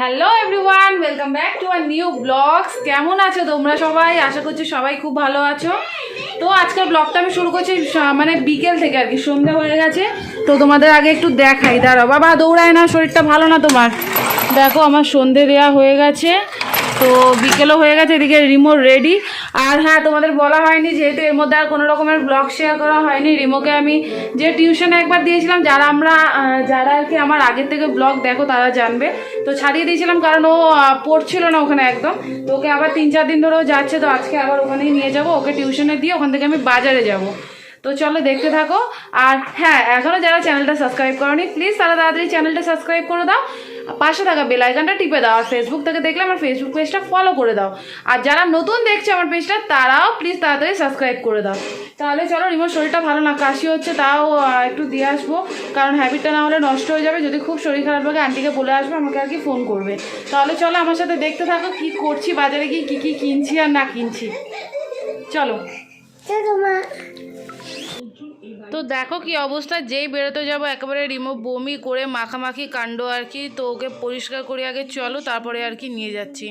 Hello everyone welcome back to our new vlogs কেমন আছো তোমরা সবাই? আশা করছি সবাই খুব ভালো আছো। তো আজকের ব্লগটা আমি শুরু করছি মানে বিকেল থেকে আর কি, সন্ধ্যা হয়ে গেছে। তো তোমাদের আগে একটু দেখাই। দাঁড়াও, বাবা, দৌড়ায় না, শরীরটা ভালো না তোমার? দেখো, আমার সন্ধে দেওয়া হয়ে গেছে। তো বিকেলও হয়ে গেছে, এদিকে রিমোট রেডি আর হ্যাঁ তোমাদের বলা হয়নি, যেহেতু এর মধ্যে আর কোনো রকমের ব্লগ শেয়ার করা হয়নি রিমোকে আমি যে টিউশনে একবার দিয়েছিলাম, যারা আমরা যারা আর কি আমার আগের থেকে ব্লগ দেখো, তারা জানবে। তো ছাড়িয়ে দিয়েছিলাম, কারণ ও পড়ছিল না ওখানে একদম। তো ওকে আবার তিন চার দিন ধরেও যাচ্ছে, তো আজকে আবার ওখানেই নিয়ে যাব, ওকে টিউশনে দিয়ে ওখান থেকে আমি বাজারে যাব। তো চলো দেখতে থাকো। আর হ্যাঁ এখনও যারা চ্যানেলটা সাবস্ক্রাইব করোনি প্লিজ তারা তাড়াতাড়ি চ্যানেলটা সাবস্ক্রাইব করে দাও। পাশে থাকা বেল আইকনটা টিপে দাও, আর ফেসবুক থেকে দেখলে আমার ফেসবুক পেজটা ফলো করে দাও। আর যারা নতুন দেখছে আমার পেজটা তারাও প্লিজ তাড়াতাড়ি সাবস্ক্রাইব করে দাও। তাহলে চলো, রিমোর শরীরটা ভালো না, কাশি হচ্ছে, তাও একটু দিয়ে আসব। কারণ হ্যাবিটটা না হলে নষ্ট হয়ে যাবে। যদি খুব শরীর খারাপ লাগে আন্টিকে বলে আসবে, আমাকে আর কি ফোন করবে। তাহলে চলো, আমার সাথে দেখতে থাকো, কি করছি, বাজারে গিয়ে কী কী কিনছি আর না কিনছি। চলো। তো দেখো কি অবস্থা, যেই বেরোতে যাব একেবারে রিমোভ বমি করে মাখামাখি কাণ্ড আর কি, তো ওকে পরিষ্কার করে আগে, চলো তারপরে আর কি নিয়ে যাচ্ছি।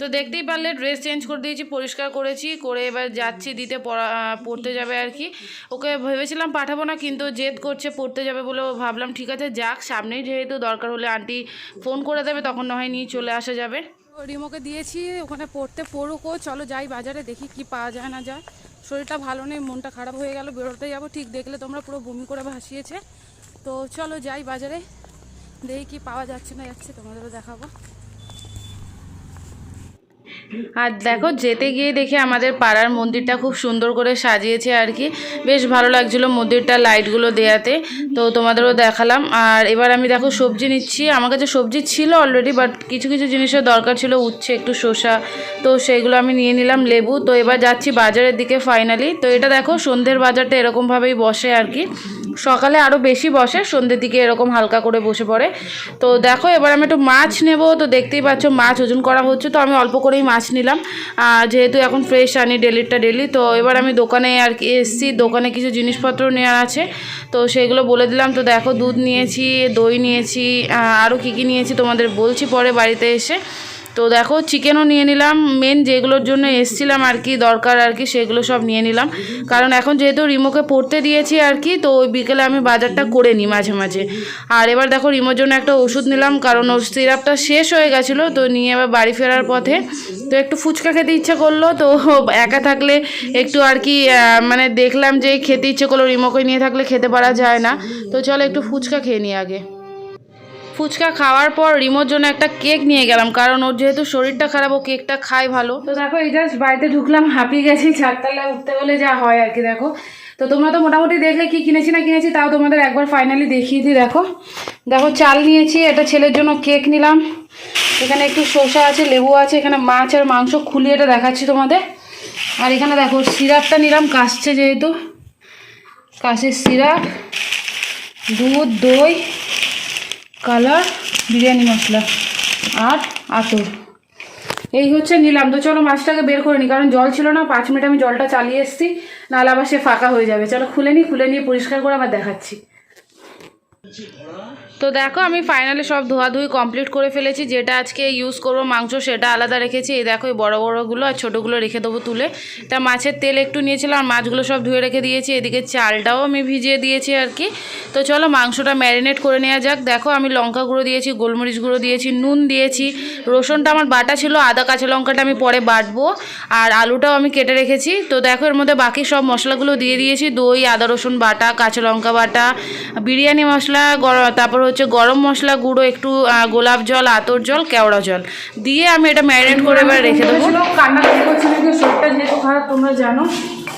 তো দেখতেই পারলে ড্রেস চেঞ্জ করে দিয়েছি, পরিষ্কার করেছি, করে এবার যাচ্ছি দিতে পড়া, পড়তে যাবে আর কি। ওকে ভেবেছিলাম পাঠাবো না, কিন্তু জেদ করছে পড়তে যাবে বলে ভাবলাম, ঠিক আছে, যাক, সামনেই যেহেতু দরকার হলে আন্টি ফোন করে দেবে, তখন না হয় নিয়ে চলে আসা যাবে। রিমোকে দিয়েছি, ওখানে পড়তে পড়ুক চলো যাই বাজারে, দেখি কি পাওয়া যায় না যায়। শরীরটা ভালো নেই, মনটা খারাপ হয়ে গেল বেরোতে যাব। ঠিক দেখলে তোমরা পুরো বমি করে ভাসিয়েছে। তো চলো যাই বাজারে, দেখি কি পাওয়া যাচ্ছে না যাচ্ছে, তোমাদেরও দেখাবো। আর দেখো, যেতে গিয়ে দেখে আমাদের পাড়ার মন্দিরটা খুব সুন্দর করে সাজিয়েছে আর কি। বেশ ভালো লাগছিল মন্দিরটা লাইটগুলো দেয়াতে। তো তোমাদেরও দেখালাম। আর এবার আমি দেখো, সবজি নিচ্ছি। আমার কাছে সবজি ছিল অলরেডি বাট কিছু কিছু জিনিসের দরকার ছিল, উচ্ছে, একটু শসা। তো সেইগুলো আমি নিয়ে নিলাম, লেবু। তো এবার যাচ্ছি বাজারের দিকে ফাইনালি তো এটা দেখো, সন্ধ্যের বাজারটা এরকমভাবেই বসে আর কি। সকালে আরও বেশি বসে, সন্ধ্যের দিকে এরকম হালকা করে বসে পড়ে। তো দেখো, এবার আমি একটু মাছ নেব, তো দেখতেই পাচ্ছ মাছ ওজন করা হচ্ছে, তো আমি অল্প করেই মাছ নিলাম। যেহেতু এখন ফ্রেশ আনি ডেলিটা ডেলি তো এবার আমি দোকানে আর কি এসছি, দোকানে কিছু জিনিসপত্র নেওয়ার আছে। তো সেগুলো বলে দিলাম, তো দেখো দুধ নিয়েছি, দই নিয়েছি আরও কী কী নিয়েছি তোমাদের বলছি পরে বাড়িতে এসে। তো দেখো চিকেনও নিয়ে নিলাম। মেন যেগুলোর জন্য এসছিলাম আর কি, দরকার আর কি, সেগুলো সব নিয়ে নিলাম। কারণ এখন যেহেতু রিমোকে পড়তে দিয়েছি আর কি, তো ওই বিকেলে আমি বাজারটা করে নিই মাঝে মাঝে। আর এবার দেখো, রিমোর জন্য একটা ওষুধ নিলাম, কারণ ওর সিরাপটা শেষ হয়ে গেছিল, তো নিয়ে এবার বাড়ি ফেরার পথে। তো একটু ফুচকা খেতে ইচ্ছে করল, তো একা থাকলে একটু আর কি মানে দেখলাম যে খেতে ইচ্ছে করল, রিমোকে নিয়ে থাকলে খেতে পারা যায় না। তো চলো একটু ফুচকা খেয়ে নিই আগে। ফুচকা খাওয়ার পর রিমোর জন্য একটা কেক নিয়ে গেলাম, কারণ ওর যেহেতু শরীরটা খারাপ, ও কেকটা খায় ভালো। তো দেখো, এই জাস্ট বাড়িতে ঢুকলাম, হাঁপিয়ে গেছি চারতলায় উঠতে বলে যা হয় আর কি, দেখো। তো তোমরা তো মোটামুটি দেখলে কি কিনেছি না কিনেছি, তাও তোমাদের একবার ফাইনালি দেখিয়ে দিই, দেখো। দেখো, চাল নিয়েছি, এটা ছেলের জন্য কেক নিলাম। এখানে একটু শসা আছে, লেবু আছে, এখানে মাছ আর মাংস খুলিয়ে এটা দেখাচ্ছি তোমাদের। আর এখানে দেখো, সিরাপটা নিলাম, কাশছে যেহেতু। কাশের সিরাপ, দুধ, দই। কালার, বিরিয়ানি মশলা আর আতর। এই হচ্ছে নিলাম। তো চলো মাছটাকে বের করে নিই কারণ জল ছিল না, পাঁচ মিনিট আমি জলটা চালিয়ে এসেছি, নাহলে আবার সে ফাঁকা হয়ে যাবে। চলো খুলে নিই খুলে নিয়ে পরিষ্কার করে আবার দেখাচ্ছি। তো দেখো, আমি ফাইনালি সব ধোয়াধুয়ি কমপ্লিট করে ফেলেছি। যেটা আজকে ইউজ করব, মাংস সেটা আলাদা রেখেছি। এই দেখো, এই বড় বড়গুলো আর ছোটোগুলো রেখে দেবো তুলে। তা মাছের তেল একটু নিয়েছিলাম আর মাছগুলো সব ধুয়ে রেখে দিয়েছি। এদিকে চালটাও আমি ভিজিয়ে দিয়েছি আর কি। তো চলো, মাংসটা ম্যারিনেট করে নেওয়া যাক। দেখো, আমি লঙ্কা গুঁড়ো দিয়েছি, গোলমরিচ গুঁড়ো দিয়েছি, নুন দিয়েছি। রসুনটা আমার বাটা ছিল, আদা, কাঁচা লঙ্কাটা আমি পরে বাটবো। আর আলুটাও আমি কেটে রেখেছি। তো দেখো, এর মধ্যে বাকি সব মশলাগুলো দিয়ে দিয়েছি। দই, আদা, রসুন বাটা, কাঁচা লঙ্কা বাটা, বিরিয়ানি মশলা গর- তারপর হচ্ছে গরম মশলা গুঁড়ো একটু গোলাপ জল আতর জল কেওড়া জল। দিয়ে আমি এটা ম্যারিনেট করে এবার রেখে দেবো। কান্না করছি নাকি শরীরটা যেহেতু খারাপ তোমরা জানো।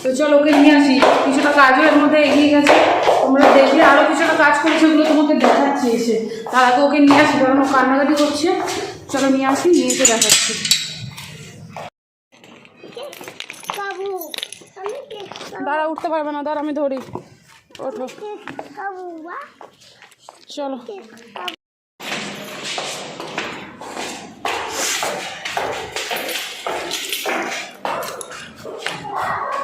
তো চলো ওকে নিয়ে আসি। কিছুটা কাজও এর মধ্যে এগিয়ে গেছে। তোমরা দেখলে আরও কিছুটা কাজ করেছে ওগুলো তোমাকে দেখাচ্ছি এসে। তার আগে ওকে নিয়ে আসি কারণ ও কান্নাকাটি করছে। চলো নিয়ে আসি নিয়ে এসে দেখাচ্ছি। দাঁড়া উঠতে পারবে না দাঁড়া আমি ধরি। ওঠো চলো।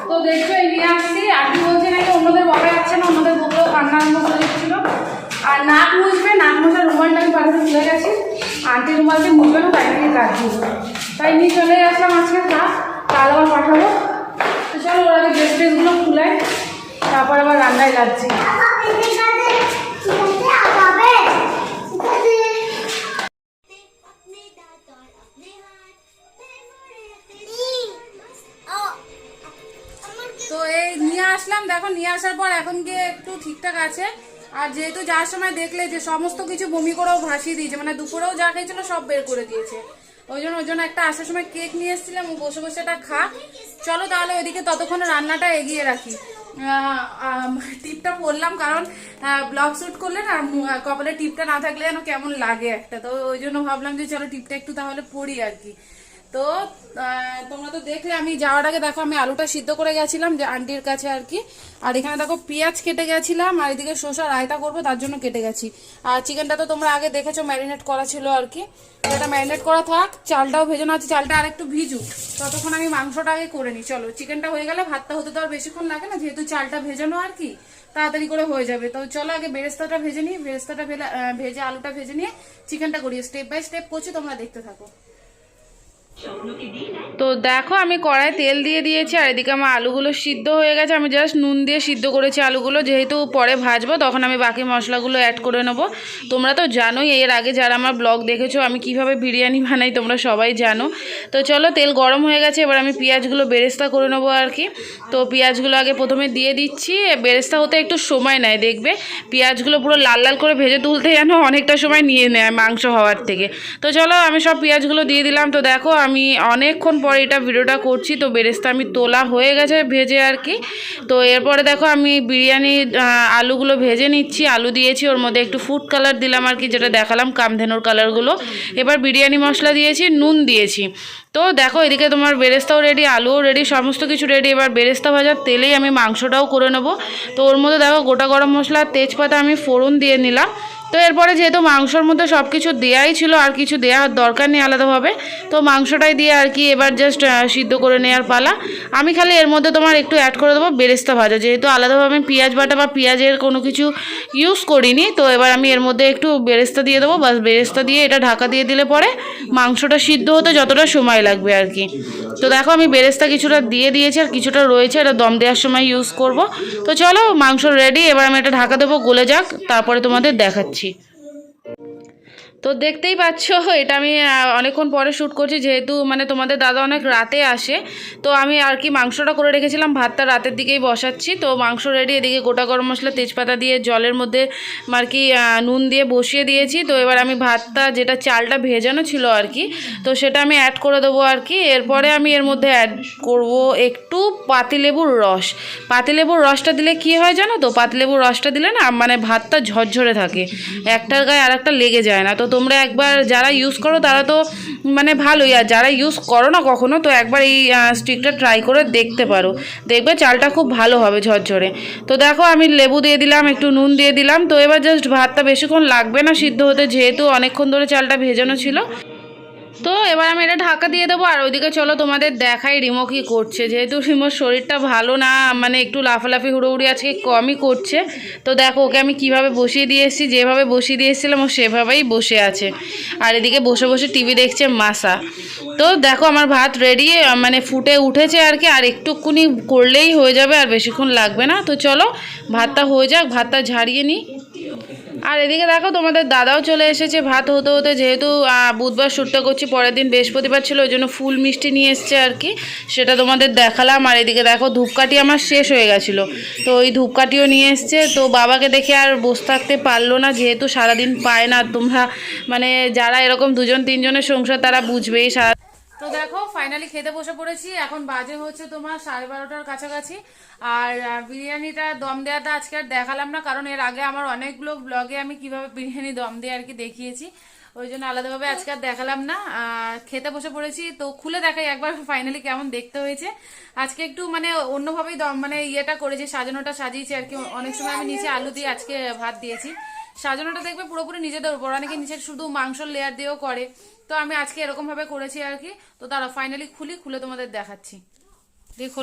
তো দেখছ এই নিয়ে আসছি। আন্টি বলছে নাকি অন্যদের বকা যাচ্ছে না, অন্যদের বকলেও কান্না আরম্ভ দিচ্ছিল আর নাক মুছবে, নাক মোছার রুমালটা আমি পাঠাতে ভুলে গেছি। আন্টি রুমালকে মুছবে না, তাই নিয়ে কাজ দিব তাই নিয়ে চলে আসলাম আজকে কাজ কাল আবার পাঠাবো। তো চলো, ওরা ড্রেস ড্রেসগুলো খুলে, তারপর আবার রান্নায় লাগছি এখন গিয়ে একটু ঠিকঠাক আছে। আর যেহেতু যাওয়ার সময় দেখলে যে সমস্ত কিছু বমি করেও ভাসিয়ে দিয়েছে মানে দুপুরেও যা খেয়েছিল সব বের করে দিয়েছে। ওই জন্য ওই জন্য একটা আসার সময় কেক নিয়ে এসেছিলাম বসে বসে এটা খা। চলো তাহলে ওইদিকে ততক্ষণ রান্নাটা এগিয়ে রাখি। টিপটা পরলাম কারণ ব্লগ শুট করলে না কপালে টিপটা না থাকলে যেন কেমন লাগে একটা। তো ওই জন্য ভাবলাম যে চলো টিপটা একটু তাহলে পরি আর কি। তো তোমরা তো দেখলে, আমি যাওয়ার আগে দেখো, আমি আলুটা সিদ্ধ করে গেছিলাম যে আন্টির কাছে আর কি। আর এখানে দেখো, পেঁয়াজ কেটে গেছিলাম, আর এদিকে শসা রায়তা করব, তার জন্য কেটে গেছি। আর চিকেনটা তো তোমরা আগে দেখেছ ম্যারিনেট করা ছিল আর কি। এটা ম্যারিনেট করা থাক, চালটাও ভেজানো আছে, চালটা আরেকটু ভিজুক। ততক্ষণ আমি মাংসটা আগে করে নিই। চলো, চিকেনটা হয়ে গেলে ভাতটা হতে তো আর বেশিক্ষণ লাগে না, যেহেতু চালটা ভেজানো আর কি, তাড়াতাড়ি করে হয়ে যাবে। তো চলো আগে বেরেস্তাটা ভেজে নিই, বেরেস্তাটা ভেজে আলুটা ভেজে নিয়ে চিকেনটা করি স্টেপ বাই স্টেপ করছি, তোমরা দেখতে থাকো। তো দেখো, আমি কড়াই তেল দিয়ে দিয়েছি, আর এদিকে আমার আলুগুলো সিদ্ধ হয়ে গেছে। আমি জাস্ট নুন দিয়ে সিদ্ধ করেছি আলুগুলো। যেহেতু পরে ভাজবো, তখন আমি বাকি মশলাগুলো অ্যাড করে নেব। তোমরা তো জানোই, এর আগে যারা আমার ব্লগ দেখেছ, আমি কীভাবে বিরিয়ানি বানাই তোমরা সবাই জানো। তো চলো, তেল গরম হয়ে গেছে, এবার আমি পেঁয়াজগুলো বেরেস্তা করে নেব আর কি। তো পেঁয়াজগুলো আগে প্রথমে দিয়ে দিচ্ছি। বেরেস্তা হতে একটু সময় নেয়, দেখবে? পেঁয়াজগুলো পুরো লাল লাল করে ভেজে তুলতে যেন অনেকটা সময় নিয়ে নেয় মাংস হওয়ার থেকে। তো চলো, আমি সব পেঁয়াজগুলো দিয়ে দিলাম। তো দেখো আমি অনেকক্ষণ পরে এটা ভিডিওটা করছি, তো বেরেস্তা আমি তোলা হয়ে গেছে ভেজে আর কি। তো এরপরে দেখো আমি বিরিয়ানি আলুগুলো ভেজে নিচ্ছি, আলু দিয়েছি, ওর মধ্যে একটু ফুড কালার দিলাম আর কি, যেটা দেখালাম কামধেনুর কালারগুলো এবার বিরিয়ানি মশলা দিয়েছি, নুন দিয়েছি। তো দেখো এদিকে তোমার বেরেস্তাও রেডি আলুও রেডি সমস্ত কিছু রেডি এবার বেরেস্তা ভাজার তেলেই আমি মাংসটাও করে নেব। তো ওর মধ্যে দেখো গোটা গরম মশলা তেজপাতা আমি ফোড়ন দিয়ে নিলাম। তো এরপরে যেহেতু মাংসর মধ্যে সব কিছু দেওয়াই ছিল, আর কিছু দেওয়ার দরকার নেই আলাদাভাবে, তো মাংসটাই দিয়ে আর কি এবার জাস্ট সিদ্ধ করে নেওয়ার পালা। আমি খালি এর মধ্যে তোমার একটু অ্যাড করে দেবো বেরেস্তা ভাজা। যেহেতু আলাদাভাবে আমি পেঁয়াজ বাটা বা পেঁয়াজের কোনো কিছু ইউজ করিনি, তো এবার আমি এর মধ্যে একটু বেরেস্তা দিয়ে দেবো। বাস বেরেস্তা দিয়ে এটা ঢাকা দিয়ে দিলে পরে মাংসটা সিদ্ধ হতে যতটা সময় লাগবে আর কি। তো দেখো আমি বেরেস্তা কিছুটা দিয়ে দিয়েছি, আর কিছুটা রয়েছে, এটা দম দেওয়ার সময় ইউজ করব। তো চলো মাংস রেডি এবার আমি এটা ঢাকা দেবো, গলে যাক, তারপরে তোমাদের দেখাচ্ছি। She. তো দেখতেই পাচ্ছ, এটা আমি অনেকক্ষণ পরে শ্যুট করছি, যেহেতু মানে তোমাদের দাদা অনেক রাতে আসে, তো আমি আর কি মাংসটা করে রেখেছিলাম, ভাতটা রাতের দিকেই বসাচ্ছি, তো মাংস রেডি এদিকে গোটা গরম মশলা, তেজপাতা দিয়ে, জলের মধ্যে আর কি নুন দিয়ে বসিয়ে দিয়েছি, তো এবার আমি ভাতটা, যেটা চালটা ভেজানো ছিল আর কি, তো সেটা আমি অ্যাড করে দেবো আর কি, এরপরে আমি এর মধ্যে অ্যাড করব একটু পাতিলেবুর রস, পাতিলেবুর রসটা দিলে কি হয় জানো তো? পাতিলেবুর রসটা দিলে না মানে ভাতটা ঝরঝরে থাকে, একটার গায়ে আর একটা লেগে যায় না, তো তোমরা একবার যারা ইউজ করো, তারা তো মানে ভালোই। আর যারা ইউজ করো না কখনো, তো একবার এই স্টিকটা ট্রাই করে দেখতে পারো। দেখবে চালটা খুব ভালো হবে ঝরঝরে। তো দেখো, আমি লেবু দিয়ে দিলাম, একটু নুন দিয়ে দিলাম। তো এবার জাস্ট ভাতটা বেশিক্ষণ লাগবে না সিদ্ধ হতে, যেহেতু অনেকক্ষণ ধরে চালটা ভেজানো ছিল। তো এবার আমি এটা ঢাকা দিয়ে দেবো, আর ওইদিকে চলো তোমাদের দেখাই রিমো কি করছে। যেহেতু রিমোর শরীরটা ভালো না মানে একটু লাফালাফি, হুড়োহুড়ি আজকে কমই করছে। তো দেখো, ওকে আমি কীভাবে বসিয়ে দিয়ে এসেছি, যেভাবে বসিয়ে দিয়ে এসেছিলাম, ও সেভাবেই বসে আছে। আর এদিকে বসে বসে টিভি দেখছে মাসা। তো দেখো, আমার ভাত রেডি মানে ফুটে উঠেছে আর কি, আর একটুকুনি করলেই হয়ে যাবে, আর বেশিক্ষণ লাগবে না। তো চলো, ভাতটা হয়ে যাক, ভাতটা ঝাড়িয়ে নিই। আর এদিকে দেখো, তোমাদের দাদাও চলে এসেছে, ভাত হতে হতে যেহেতু বুধবার শ্যুটটা করছি, পরের দিন বৃহস্পতিবার ছিল, ওই জন্য ফুল মিষ্টি নিয়ে এসছে আর কি, সেটা তোমাদের দেখালাম। আর এদিকে দেখো, ধূপকাঠি আমার শেষ হয়ে গেছিল। তো ওই ধূপকাঠিও নিয়ে এসছে, তো বাবাকে দেখে আর বসে থাকতে পারল না, যেহেতু সারাদিন পায় না, তোমরা মানে যারা এরকম দুজন, তিনজনের সংসার, তারা বুঝবেই সারা তো দেখো ফাইনালি খেতে বসে পড়েছি। এখন বাজে হচ্ছে তোমার সাড়ে বারোটার কাছাকাছি। আর বিরিয়ানিটা দম দেওয়াটা আজকে আর দেখালাম না, কারণ এর আগে আমার অনেকগুলো ব্লগে আমি কীভাবে বিরিয়ানি দম দিয়ে আর কি দেখিয়েছি। ওই জন্য আলাদাভাবে আজকে আর দেখালাম না। খেতে বসে পড়েছি। তো খুলে দেখাই একবার ফাইনালি কেমন দেখতে হয়েছে। আজকে একটু মানে অন্যভাবেই দম মানে ইয়েটা করেছি, সাজানোটা সাজিয়েছি আর কি। অনেক সময় আমি নিচে আলু দিয়ে আজকে ভাত দিয়েছি। সাজানোটা দেখবে পুরোপুরি নিজেদের উপর। অনেকে নিচে শুধু মাংসর লেয়ার দিয়েও করে। তো আমি আজকে এরকম ভাবে করেছি আর কি। তো তারা ফাইনালি খুলি, খুলে তোমাদের দেখাচ্ছি। দেখো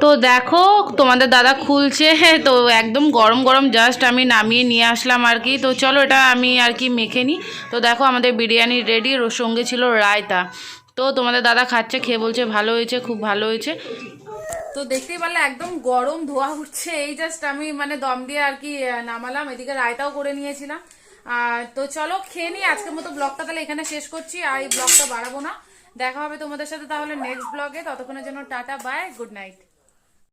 তো দেখো, তোমাদের দাদা খুলছে। তো একদম গরম গরম জাস্ট আমি নামিয়ে নিয়ে আসলাম আর কি। তো চলো এটা আমি আর কি মেখে নিই। তো দেখো আমাদের বিরিয়ানি রেডি সঙ্গে ছিল রায়তা। তো তোমাদের দাদা খাচ্ছে, খেয়ে বলছে, ভালো হয়েছে, খুব ভালো হয়েছে। তো দেখতেই পারলে একদম গরম ধোয়া উঠছে। এই জাস্ট আমি মানে দম দিয়ে আর কি নামালাম। এদিকে রায়তাও করে নিয়েছিলাম। তো চলো খেয়ে নিই, আজকের মতো ব্লগটা তাহলে এখানে শেষ করছি। আর এই ব্লগটা বাড়াবো না। দেখা হবে তোমাদের সাথে তাহলে নেক্সট ব্লগে ততক্ষণের জন্য টাটা বাই গুড নাইট